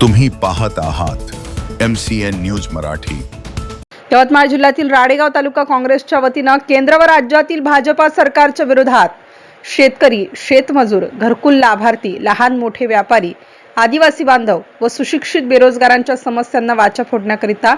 तुम्ही पाहत आहात M C N news Marathi. Yavatmal जिल्ह्यातील राडेगाव तालुका काँग्रेसच्या वतीनं केंद्र व राज्यातील भाजपा सरकारच्या विरोधात शेतकरी शेतमजूर घरकुल लाभार्थी लहान मोठे व्यापारी आदिवासी बांधव व सुशिक्षित बेरोजगारांच्या समस्यांना वाचा फोडण्याकरिता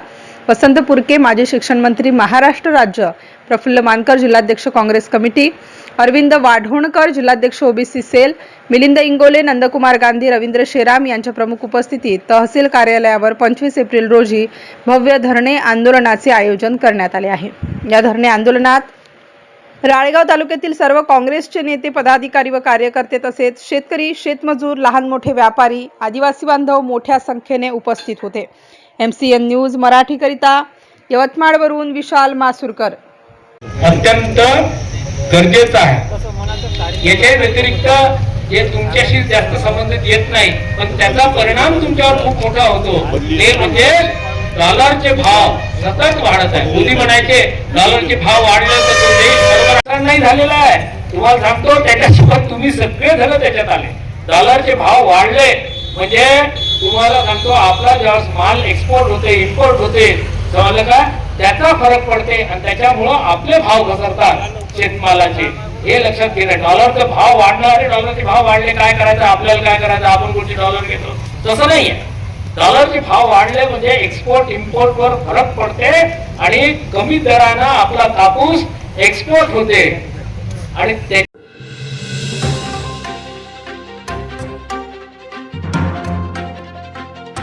वसंत पुरके माजी शिक्षण मंत्री महाराष्ट्र राज्य प्रफुल्ल मानकर जिल्हाध्यक्ष काँग्रेस कमिटी अरविंद वाढोणकर जिल्हाध्यक्ष ओबीसी सेल मिलिंद इंगोले नंदकुमार गांधी रवींद्र शेराम यांच्या प्रमुख उपस्थितीत तहसील कार्यालयावर पंचवीस एप्रिल रोजी भव्य धरणे आंदोलनाचे आयोजन करण्यात आले आहे. या धरणे आंदोलनात राळेगाव तालुक्यातील सर्व काँग्रेसचे नेते पदाधिकारी व कार्यकर्ते तसेच शेतकरी शेतमजूर लहान मोठे व्यापारी आदिवासी बांधव मोठ्या संख्येने उपस्थित होते. एम सी एन न्यूज मराठीकरिता यवतमाळवरून विशाल मासुरकर. अत्यंत गरजेचं आहे. याच्या व्यतिरिक्त जे तुमच्याशी जास्त संबंधित येत नाही पण त्याचा परिणाम तुमच्यावर खूप मोठा होतो. ते म्हणजे डॉलरचे भाव सतत वाढत आहे. मोदी म्हणायचे डॉलरचे भाव वाढले तर तो देश बरोबर नाही झालेला आहे. तुम्हाला सांगतो त्याच्यासोबत तुम्ही सगळे जण त्याच्यात आले. डॉलरचे भाव वाढले म्हणजे तुम्हाला सांगतो आपला जेव्हा माल एक्सपोर्ट होते इम्पोर्ट होते समजलं का? त्याचा फरक पडते आणि त्याच्यामुळं आपले भाव घसरतात शेतमालाचे. हे लक्षात घेणं डॉलरचा भाव वाढणारे डॉलरचे भाव वाढले काय करायचं? आपल्याला काय करायचं? आपण कुठचे डॉलर घेतो? तसं नाहीये. डॉलरचे भाव वाढले म्हणजे एक्सपोर्ट इम्पोर्ट वर फरक पडते आणि कमी दरानं आपला कापूस एक्सपोर्ट होते. आणि